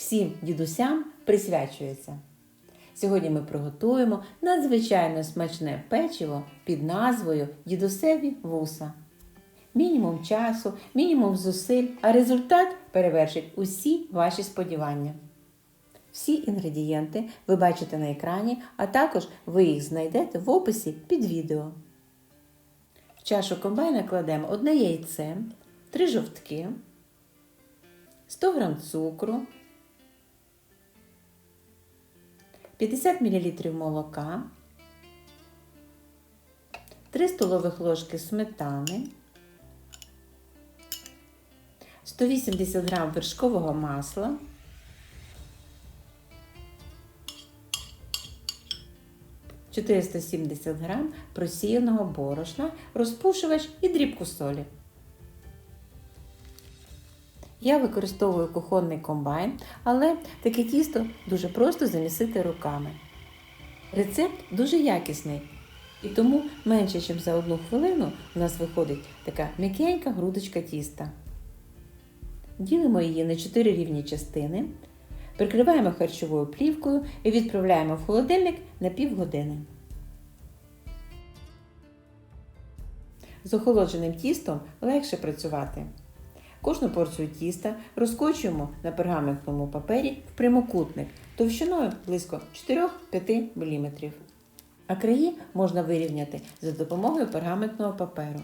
всім дідусям присвячується. Сьогодні ми приготуємо надзвичайно смачне печиво під назвою Дідусеві вуса. Мінімум часу, мінімум зусиль, а результат перевершить усі ваші сподівання. Всі інгредієнти ви бачите на екрані, а також ви їх знайдете в описі під відео. В чашу комбайна кладемо одне яйце, 3 жовтки, 100 г цукру, 50 мл молока, 3 столових ложки сметани, 180 г вершкового масла, – 470 г просіяного борошна, розпушувач і дрібку солі. Я використовую кухонний комбайн, але таке тісто дуже просто замісити руками. Рецепт дуже якісний, і тому менше, ніж за одну хвилину у нас виходить така м'якенька грудочка тіста. Ділимо її на 4 рівні частини, прикриваємо харчовою плівкою і відправляємо в холодильник на півгодини. З охолодженим тістом легше працювати. Кожну порцію тіста розкочуємо на пергаментному папері в прямокутник товщиною близько 4-5 мм. А краї можна вирівняти за допомогою пергаментного паперу.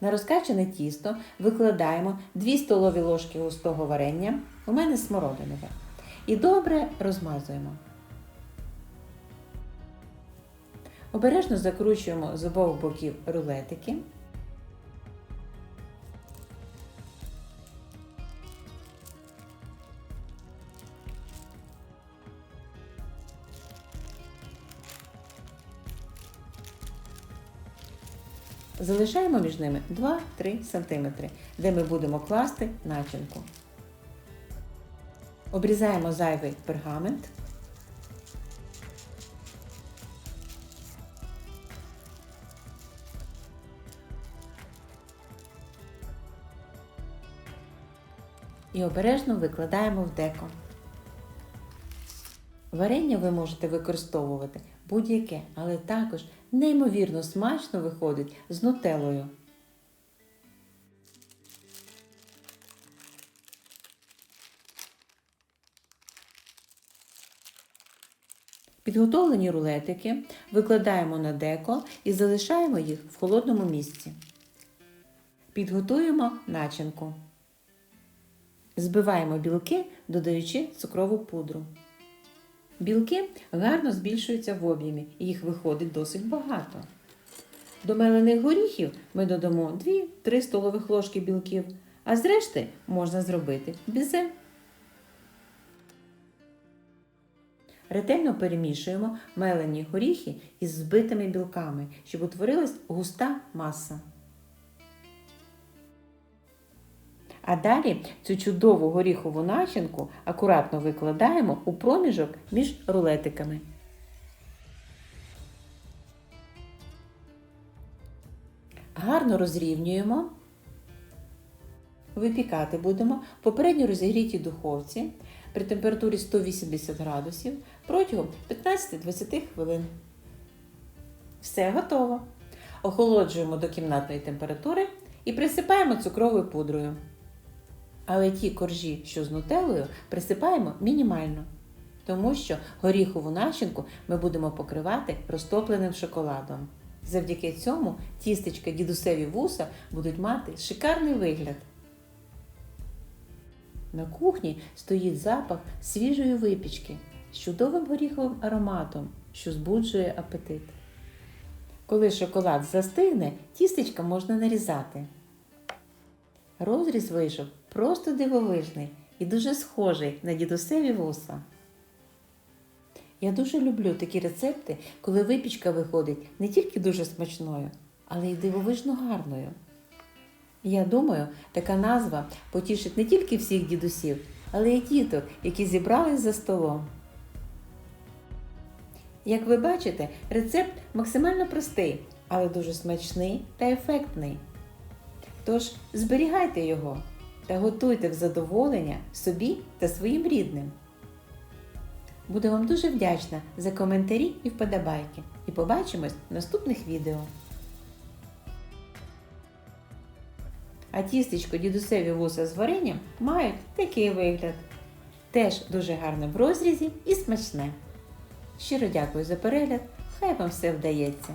На розкачане тісто викладаємо 2 столові ложки густого варення, у мене смородинове, і добре розмазуємо. Обережно закручуємо з обох боків рулетики. Залишаємо між ними 2-3 см, де ми будемо класти начинку. Обрізаємо зайвий пергамент. І обережно викладаємо в деко. Варення ви можете використовувати будь-яке, але також неймовірно смачно виходить з нутеллою. Підготовлені рулетики викладаємо на деко і залишаємо їх в холодному місці. Підготуємо начинку. Збиваємо білки, додаючи цукрову пудру. Білки гарно збільшуються в об'ємі, і їх виходить досить багато. До мелених горіхів ми додамо 2-3 столових ложки білків, а зрешти можна зробити бізе. Ретельно перемішуємо мелені горіхи із збитими білками, щоб утворилась густа маса. А далі цю чудову горіхову начинку акуратно викладаємо у проміжок між рулетиками. Гарно розрівнюємо. Випікати будемо попередньо розігрітій духовці при температурі 180 градусів протягом 15-20 хвилин. Все готово. Охолоджуємо до кімнатної температури і присипаємо цукровою пудрою. Але ті коржі, що з нутеллою, присипаємо мінімально, тому що горіхову начинку ми будемо покривати розтопленим шоколадом. Завдяки цьому тістечка дідусеві вуса будуть мати шикарний вигляд. На кухні стоїть запах свіжої випічки з чудовим горіховим ароматом, що збуджує апетит. Коли шоколад застигне, тістечка можна нарізати. Розріз вийшов просто дивовижний і дуже схожий на дідусеві вуса. Я дуже люблю такі рецепти, коли випічка виходить не тільки дуже смачною, але й дивовижно гарною. Я думаю, така назва потішить не тільки всіх дідусів, але й діток, які зібрались за столом. Як ви бачите, рецепт максимально простий, але дуже смачний та ефектний. Тож зберігайте його та готуйте в задоволення собі та своїм рідним. Буду вам дуже вдячна за коментарі і вподобайки. І побачимось в наступних відео. А тістечко дідусеві вуса з варенням мають такий вигляд. Теж дуже гарне в розрізі і смачне. Щиро дякую за перегляд. Хай вам все вдається.